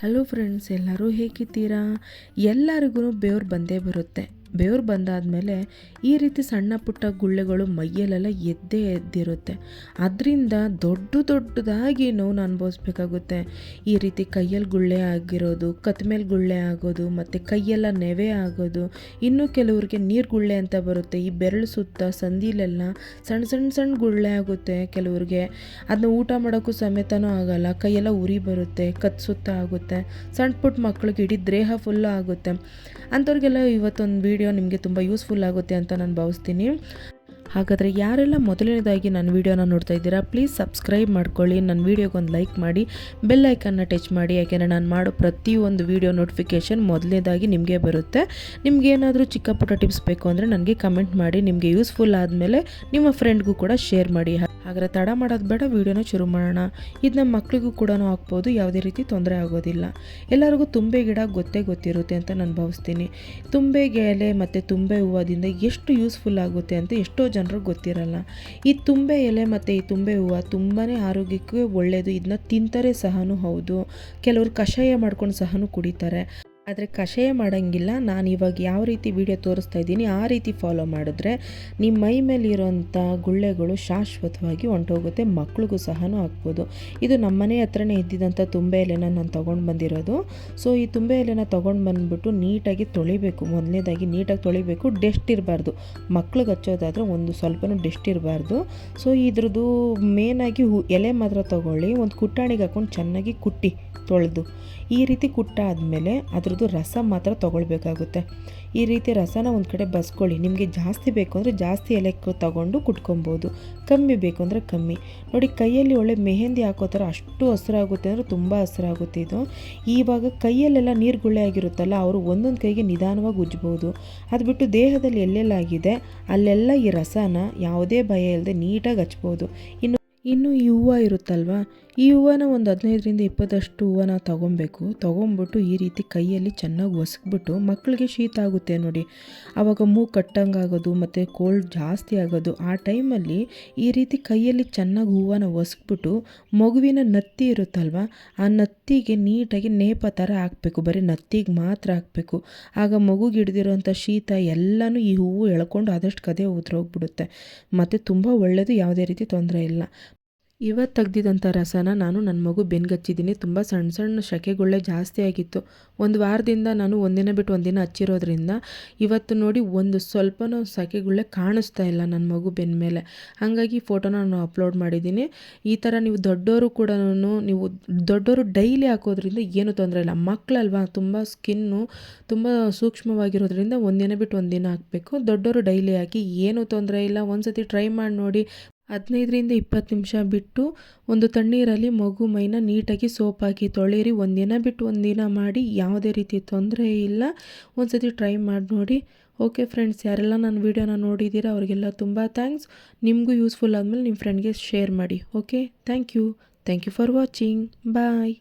Hello friends ಎಲ್ಲರೂ ಹೇಗಿದ್ದೀರಾ? ಎಲ್ಲರಿಗೂ ಬೇವ್ರು ಬಂದೇ ಬರುತ್ತೆ. ಬೆವರು ಬಂದಾದಮೇಲೆ ಈ ರೀತಿ ಸಣ್ಣ ಪುಟ್ಟ ಗುಳ್ಳೆಗಳು ಮೈಯಲ್ಲೆಲ್ಲ ಎದ್ದೇ ಎದ್ದಿರುತ್ತೆ. ಅದರಿಂದ ದೊಡ್ಡ ದೊಡ್ಡದಾಗಿ ನೋವು ಅನುಭವಿಸ್ಬೇಕಾಗುತ್ತೆ. ಈ ರೀತಿ ಕೈಯಲ್ಲಿ ಗುಳ್ಳೆ ಆಗಿರೋದು ಕತ್ ಮೇಲೆ ಗುಳ್ಳೆ ಆಗೋದು, ಮತ್ತು ಕೈಯೆಲ್ಲ ನೆವೆ ಆಗೋದು, ಇನ್ನೂ ಕೆಲವ್ರಿಗೆ ನೀರು ಗುಳ್ಳೆ ಅಂತ ಬರುತ್ತೆ. ಈ ಬೆರಳು ಸುತ್ತ ಸಂದಿಲೆಲ್ಲ ಸಣ್ಣ ಸಣ್ಣ ಸಣ್ಣ ಗುಳ್ಳೆ ಆಗುತ್ತೆ ಕೆಲವ್ರಿಗೆ. ಅದನ್ನ ಊಟ ಮಾಡೋಕ್ಕೂ ಸಮೇತನೂ ಆಗಲ್ಲ. ಕೈಯೆಲ್ಲ ಉರಿ ಬರುತ್ತೆ, ಕತ್ ಸುತ್ತ ಆಗುತ್ತೆ. ಸಣ್ಣ ಪುಟ್ಟ ಮಕ್ಳಿಗೆ ಇಡೀ ದೇಹ ಫುಲ್ಲು ಆಗುತ್ತೆ. ಅಂಥವ್ರಿಗೆಲ್ಲ ಇವತ್ತೊಂದು ವಿಡಿಯೋ ನಿಮಗೆ ತುಂಬ ಯೂಸ್ಫುಲ್ ಆಗುತ್ತೆ ಅಂತ ನಾನು ಭಾವಿಸ್ತೀನಿ. ಹಾಗಾದರೆ ಯಾರೆಲ್ಲ ಮೊದಲನೇದಾಗಿ ನನ್ನ ವೀಡಿಯೋನ ನೋಡ್ತಾ ಇದ್ದೀರಾ ಪ್ಲೀಸ್ ಸಬ್ಸ್ಕ್ರೈಬ್ ಮಾಡ್ಕೊಳ್ಳಿ. ನನ್ನ ವೀಡಿಯೋಗೆ ಒಂದು ಲೈಕ್ ಮಾಡಿ ಬೆಲ್ ಐಕನ್ನ ಟಚ್ ಮಾಡಿ. ಯಾಕೆಂದರೆ ನಾನು ಮಾಡೋ ಪ್ರತಿಯೊಂದು ವೀಡಿಯೋ ನೋಟಿಫಿಕೇಷನ್ ಮೊದಲನೇದಾಗಿ ನಿಮಗೆ ಬರುತ್ತೆ. ನಿಮ್ಗೆ ಏನಾದರೂ ಚಿಕ್ಕ ಪುಟ್ಟ ಟಿಪ್ಸ್ ಬೇಕು ಅಂದರೆ ನನಗೆ ಕಮೆಂಟ್ ಮಾಡಿ. ನಿಮಗೆ ಯೂಸ್ಫುಲ್ ಆದಮೇಲೆ ನಿಮ್ಮ ಫ್ರೆಂಡ್ಗೂ ಕೂಡ ಶೇರ್ ಮಾಡಿ. ಹಾಗಾದರೆ ತಡ ಮಾಡೋದು ಬೇಡ, ವೀಡಿಯೋನ ಶುರು ಮಾಡೋಣ. ಇದು ನಮ್ಮ ಮಕ್ಕಳಿಗೂ ಕೂಡ ಹಾಕ್ಬೋದು, ಯಾವುದೇ ರೀತಿ ತೊಂದರೆ ಆಗೋದಿಲ್ಲ. ಎಲ್ಲರಿಗೂ ತುಂಬೆ ಗಿಡ ಗೊತ್ತೇ ಗೊತ್ತಿರುತ್ತೆ ಅಂತ ನಾನು ಭಾವಿಸ್ತೀನಿ. ತುಂಬೆ ಎಲೆ ಮತ್ತು ತುಂಬೆ ಹೂವದಿಂದ ಎಷ್ಟು ಯೂಸ್ಫುಲ್ ಆಗುತ್ತೆ ಅಂತ ಎಷ್ಟೋ ಜನರಿಗೆ ಗೊತ್ತಿರಲ್ಲ. ಈ ತುಂಬೆ ಎಲೆ ಮತ್ತು ಈ ತುಂಬೆ ಹೂವು ತುಂಬಾ ಆರೋಗ್ಯಕ್ಕೆ ಒಳ್ಳೆಯದು ಇದನ್ನ ತಿಂತಾರೆ ಸಹನೂ ಹೌದು. ಕೆಲವರು ಕಷಾಯ ಮಾಡ್ಕೊಂಡು ಸಹನೂ ಕುಡಿತಾರೆ. ಆದರೆ ಕಷಾಯ ಮಾಡೋಂಗಿಲ್ಲ. ನಾನು ಇವಾಗ ಯಾವ ರೀತಿ ವಿಡಿಯೋ ತೋರಿಸ್ತಾ ಇದ್ದೀನಿ, ಆ ರೀತಿ ಫಾಲೋ ಮಾಡಿದ್ರೆ ನಿಮ್ಮ ಮೈ ಮೇಲಿರೋಂಥ ಗುಳ್ಳೆಗಳು ಶಾಶ್ವತವಾಗಿ ಹೊಂಟೋಗುತ್ತೆ ಮಕ್ಳಿಗೂ ಸಹನೂ ಹಾಕ್ಬೋದು ಇದು ನಮ್ಮ ಮನೆ ಹತ್ರನೇ ಇದ್ದಿದ್ದಂಥ ತುಂಬೆ ಎಲೆನ ನಾನು ತೊಗೊಂಡು ಬಂದಿರೋದು. ಸೊ ಈ ತುಂಬೆ ಎಲೆನ ತೊಗೊಂಡು ಬಂದುಬಿಟ್ಟು ನೀಟಾಗಿ ತೊಳಿಬೇಕು. ಮೊದಲನೇದಾಗಿ ನೀಟಾಗಿ ತೊಳಿಬೇಕು ಡೆಸ್ಟ್ ಇರಬಾರ್ದು. ಮಕ್ಳಿಗೆ ಹಚ್ಚೋದಾದರೆ ಒಂದು ಸ್ವಲ್ಪನೂ ಡೆಸ್ಟ್ ಇರಬಾರ್ದು. ಸೊ ಇದ್ರದ್ದು ಮೇನಾಗಿ ಹೂ, ಎಲೆ ಮಾತ್ರ ತೊಗೊಳ್ಳಿ, ಒಂದು ಕುಟ್ಟಾಣಿಗೆ ಹಾಕ್ಕೊಂಡು ಚೆನ್ನಾಗಿ ಕುಟ್ಟಿ ತೊಳೆದು. ಈ ರೀತಿ ಕುಟ್ಟಾದಮೇಲೆ ಅದ್ರದ್ದು ರಸ ಮಾತ್ರ ತೊಗೊಳ್ಬೇಕಾಗುತ್ತೆ. ಈ ರೀತಿ ರಸನ ಒಂದು ಕಡೆ ಬಸ್ಕೊಳ್ಳಿ. ನಿಮಗೆ ಜಾಸ್ತಿ ಬೇಕು ಅಂದರೆ ಜಾಸ್ತಿ ಎಲೆ ತೊಗೊಂಡು ಕುಟ್ಕೊಬೋದು ಕಮ್ಮಿ ಬೇಕು ಅಂದರೆ ಕಮ್ಮಿ. ನೋಡಿ ಕೈಯಲ್ಲಿ ಒಳ್ಳೆ ಮೆಹಂದಿ ಹಾಕೋ ಥರ ಅಷ್ಟು ಹಸಿರಾಗುತ್ತೆ ಅಂದರೆ ತುಂಬ ಹಸಿರಾಗುತ್ತೆ ಇದು. ಇವಾಗ ಕೈಯಲ್ಲೆಲ್ಲ ನೀರು ಗುಳ್ಳೆ ಆಗಿರುತ್ತಲ್ಲ, ಅವರು ಒಂದೊಂದು ಕೈಗೆ ನಿಧಾನವಾಗಿ ಉಜ್ಬೋದು. ಅದು ಬಿಟ್ಟು ದೇಹದಲ್ಲಿ ಎಲ್ಲೆಲ್ಲಾಗಿದೆ, ಅಲ್ಲೆಲ್ಲ ಈ ರಸನ ಯಾವುದೇ ಭಯ ಇಲ್ಲದೆ ನೀಟಾಗಿ ಹಚ್ಬೋದು. ಇನ್ನು ಇನ್ನು ಈ ಹೂವು ಇರುತ್ತಲ್ವ? ಈ ಹೂವನ ಒಂದು ಹದಿನೈದರಿಂದ ಇಪ್ಪತ್ತಷ್ಟು ಹೂವನ ತೊಗೊಬೇಕು. ತೊಗೊಂಬಿಟ್ಟು ಈ ರೀತಿ ಕೈಯಲ್ಲಿ ಚೆನ್ನಾಗಿ ಒಸಕ್ಬಿಟ್ಟು ಮಕ್ಕಳಿಗೆ ಶೀತ ಆಗುತ್ತೆ ನೋಡಿ. ಆವಾಗ ಮೂ ಕಟ್ಟಂಗೆ ಆಗೋದು ಮತ್ತು ಕೋಲ್ಡ್ ಜಾಸ್ತಿ ಆಗೋದು. ಆ ಟೈಮಲ್ಲಿ ಈ ರೀತಿ ಕೈಯಲ್ಲಿ ಚೆನ್ನಾಗಿ ಹೂವನ ಒಸಕ್ಬಿಟ್ಟು ಮಗುವಿನ ನತ್ತಿ ಇರುತ್ತಲ್ವ? ಆ ನತ್ತಿಗೆ ನೀಟಾಗಿ ನೇಪ ಥರ ಹಾಕಬೇಕು. ಬರೀ ನತ್ತಿಗೆ ಮಾತ್ರ ಹಾಕಬೇಕು. ಆಗ ಮಗುಗೆ ಹಿಡ್ದಿರೋಂಥ ಶೀತ ಎಲ್ಲನೂ ಈ ಹೂವು ಎಳ್ಕೊಂಡು ಆದಷ್ಟು ಕದೆ ಉದ್ರೋಗ್ಬಿಡುತ್ತೆ. ಮತ್ತು ತುಂಬ ಒಳ್ಳೆಯದು ಯಾವುದೇ ರೀತಿ ತೊಂದರೆ ಇಲ್ಲ. ಇವತ್ತು ತೆಗ್ದಿದ್ದಂಥ ರಸನ ನಾನು ನನ್ನ ಮಗು ಬೆನ್ಗಚ್ಚಿದ್ದೀನಿ. ತುಂಬ ಸಣ್ಣ ಸಣ್ಣ ಶಕೆಗಳೇ ಜಾಸ್ತಿ ಆಗಿತ್ತು. ಒಂದು ವಾರದಿಂದ ನಾನು ಒಂದಿನ ಬಿಟ್ಟು ಒಂದಿನ ಹಚ್ಚಿರೋದ್ರಿಂದ ಇವತ್ತು ನೋಡಿ ಒಂದು ಸ್ವಲ್ಪನೂ ಸೆಕೆಗುಳ್ಳೆ ಕಾಣಿಸ್ತಾ ಇಲ್ಲ ನನ್ನ ಮಗು ಬೆನ್ನ ಮೇಲೆ. ಹಾಗಾಗಿ ಫೋಟೋನ ನಾನು ಅಪ್ಲೋಡ್ ಮಾಡಿದ್ದೀನಿ. ಈ ಥರ ನೀವು ದೊಡ್ಡವರು ಕೂಡ ನೀವು ದೊಡ್ಡವರು ಡೈಲಿ ಹಾಕೋದ್ರಿಂದ ಏನು ತೊಂದರೆ ಇಲ್ಲ. ಮಕ್ಕಳಲ್ವಾ ತುಂಬ ಸ್ಕಿನ್ನು ತುಂಬ ಸೂಕ್ಷ್ಮವಾಗಿರೋದ್ರಿಂದ ಒಂದಿನ ಬಿಟ್ಟು ಒಂದಿನ ಹಾಕಬೇಕು. ದೊಡ್ಡವರು ಡೈಲಿ ಹಾಕಿ ಏನೂ ತೊಂದರೆ ಇಲ್ಲ. ಒಂದು ಸತಿ ಟ್ರೈ ಮಾಡಿ ನೋಡಿ ಹದಿನೈದರಿಂದ ಇಪ್ಪತ್ತು ನಿಮಿಷ ಬಿಟ್ಟು ಒಂದು ತಣ್ಣೀರಲ್ಲಿ ಮಗು ಮೈನ ನೀಟಾಗಿ ಸೋಪ್ ಹಾಕಿ ತೊಳೆಯಿರಿ ಒಂದಿನ ಬಿಟ್ಟು ಒಂದಿನ ಮಾಡಿ ಯಾವುದೇ ರೀತಿ ತೊಂದರೆ ಇಲ್ಲ. ಒಂದು ಸತಿ ಟ್ರೈ ಮಾಡಿ ನೋಡಿ. ಓಕೆ ಫ್ರೆಂಡ್ಸ್ ಯಾರೆಲ್ಲ ನನ್ನ ವೀಡಿಯೋನ ನೋಡಿದ್ದೀರಾ ಅವರಿಗೆಲ್ಲ ತುಂಬ ಥ್ಯಾಂಕ್ಸ್ ನಿಮಗೂ ಯೂಸ್ಫುಲ್ ಆದಮೇಲೆ ನಿಮ್ಮ ಫ್ರೆಂಡ್ಗೆ ಶೇರ್ ಮಾಡಿ. Okay thank you thank you for watching bye